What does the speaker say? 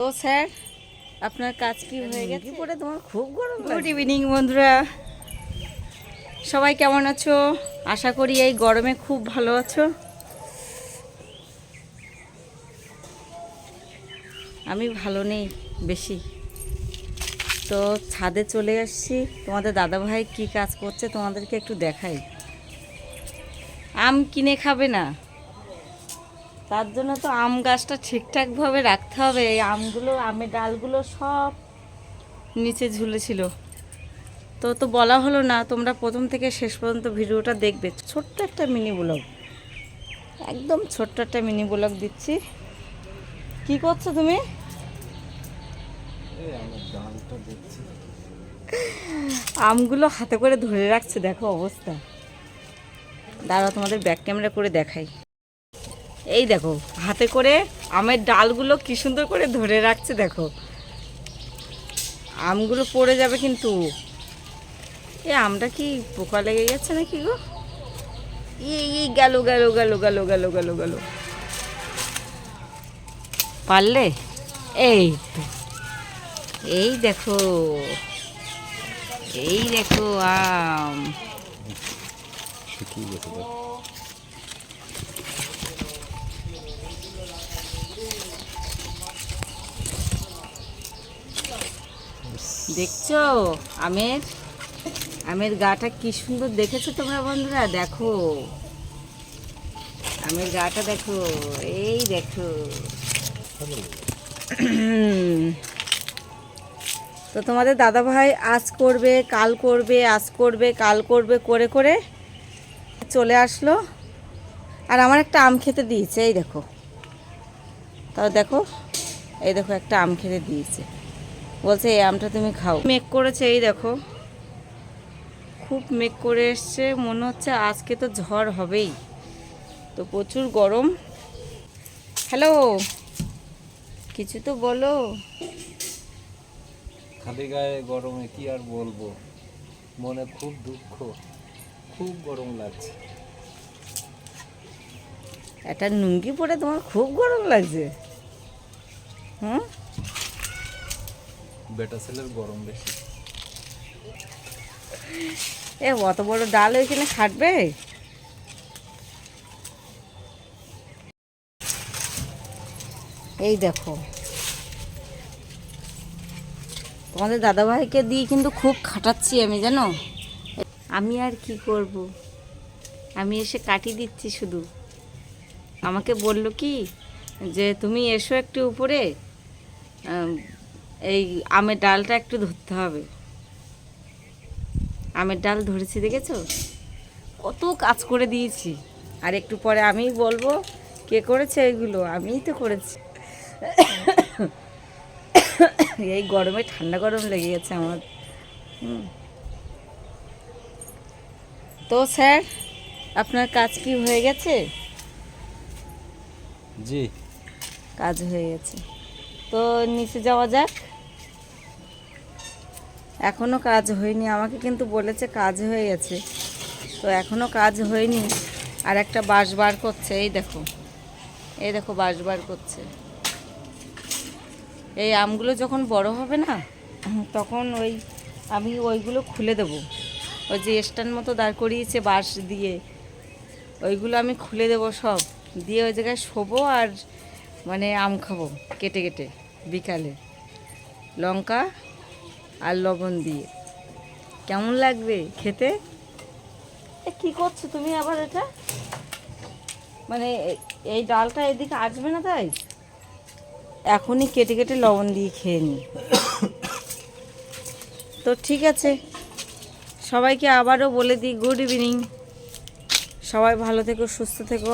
তো স্যার আপনার কাজ কি হয়ে গেছে? পরে তোমার খুব গরম গুড ইভিনিং বন্ধুরা। সবাই কেমন আছো? আশা করি এই গরমে খুব ভালো আছো। আমি ভালো নেই বেশি। তো ছাদে চলে আসছি। তোমাদের দাদাভাই কি কাজ করছে তোমাদেরকে একটু দেখাই। আম কিনে খাবে না? তার জন্য তো আম গাছটা ঠিকঠাকভাবে রাখতে হবে। এই আমগুলো আমের ডালগুলো সব নিচে ঝুলেছিল। তো তো বলা হলো না তোমরা প্রথম থেকে শেষ পর্যন্ত ভিডিওটা দেখবে। ছোট্ট একটা মিনি ব্লগ একদম ছোট্ট একটা মিনি ব্লগ দিচ্ছি। কি করছ তুমি? আমগুলো হাতে করে ধরে রাখছে দেখো অবস্থা। দাঁড়াও তোমাদের ব্যাক ক্যামেরা করে দেখাই। এই দেখো, হাতে করে আমের ডালগুলো কি সুন্দর করে ধরে রাখছে দেখো। আমগুলো পড়ে যাবে কিন্তু। এ, আমটা কি পোকা লেগে গেছে নাকি গো? ই গেল গেল গেল গেল গেল গেল গেল। পারলে? এই এই দেখো। এই দেখো আম। দেখছ? আমের আমের গাটা কি সুন্দর দেখেছ তোমরা বন্ধুরা? দেখো। আমের গাটা দেখো। এই দেখো। তো তোমাদের দাদা ভাই আজ করবে, কাল করবে, আজ করবে, কাল করবে, করে করে চলে আসলো। আর আমার একটা আম খেতে দিয়েছে, এই দেখো। তাও দেখো, এই দেখো একটা আম খেতে দিয়েছে। বলছে এই আমটা তুমি খাও। মেঘ করেছে এই দেখো। খুব মেঘ করে এসছে মনে হচ্ছে আজকে তো ঝড় হবেই। তো প্রচুর গরম। হ্যালো কিছু তো বলো। খালি গায়ে গরমে কি আর বলব? মনে খুব দুঃখ খুব গরম লাগছে। একটা লুঙ্গি পরে তোমার খুব গরম লাগছে। হুম? বেটা ছেলের গরম বেশি। এ, অত বড় ডাল ওইখানে খাটবে? এই দেখো। তোমাদের দাদাভাইকে দিয়ে কিন্তু খুব খাটাচ্ছি আমি, জানো? আমি আর কি করব? আমি এসে কাটি দিচ্ছি শুধু। আমাকে বলল কি, যে তুমি এসো একটু উপরে এই আমের ডালটা একটু ধরতে হবে। আমের ডাল ধরেছি দেখেছ? কত কাজ করে দিয়েছি। আর একটু পরে আমিই বলব কে করেছে এগুলো? আমিই তো করেছি। এই গরমে ঠান্ডা গরম লেগে গেছে আমার। তো স্যার আপনার কাজ কি হয়ে গেছে? জি। কাজ হয়ে গেছে। তো নিচে যাওয়া যাক। এখনও কাজ হয়নি, আমাকে কিন্তু বলেছে কাজ হয়ে গেছে। তো এখনও কাজ হয়নি, আর একটা বাঁশ বার করছে, এই দেখো। এই দেখো বাঁশ বার করছে। এই আমগুলো যখন বড় হবে না, তখন ওই আমি ওইগুলো খুলে দেবো। ওই যে স্ট্যান্ড মতো দাঁড় করিয়েছে বাঁশ দিয়ে, ওইগুলো আমি খুলে দেবো সব। দিয়ে ওই জায়গায় শোবো আর মানে আম খাব, কেটে কেটে, বিকালে। লঙ্কা আর লবণ দিয়ে। কেমন লাগবে খেতে? কি করছ তুমি আবার এটা? মানে এই ডালটা এদিকে আসবে না তাই? এখনই কেটে কেটে লবণ দিয়ে খেয়ে নি। তো ঠিক আছে। সবাইকে আবারও বলে দিই, গুড ইভিনিং। সবাই ভালো থেকো, সুস্থ থেকো।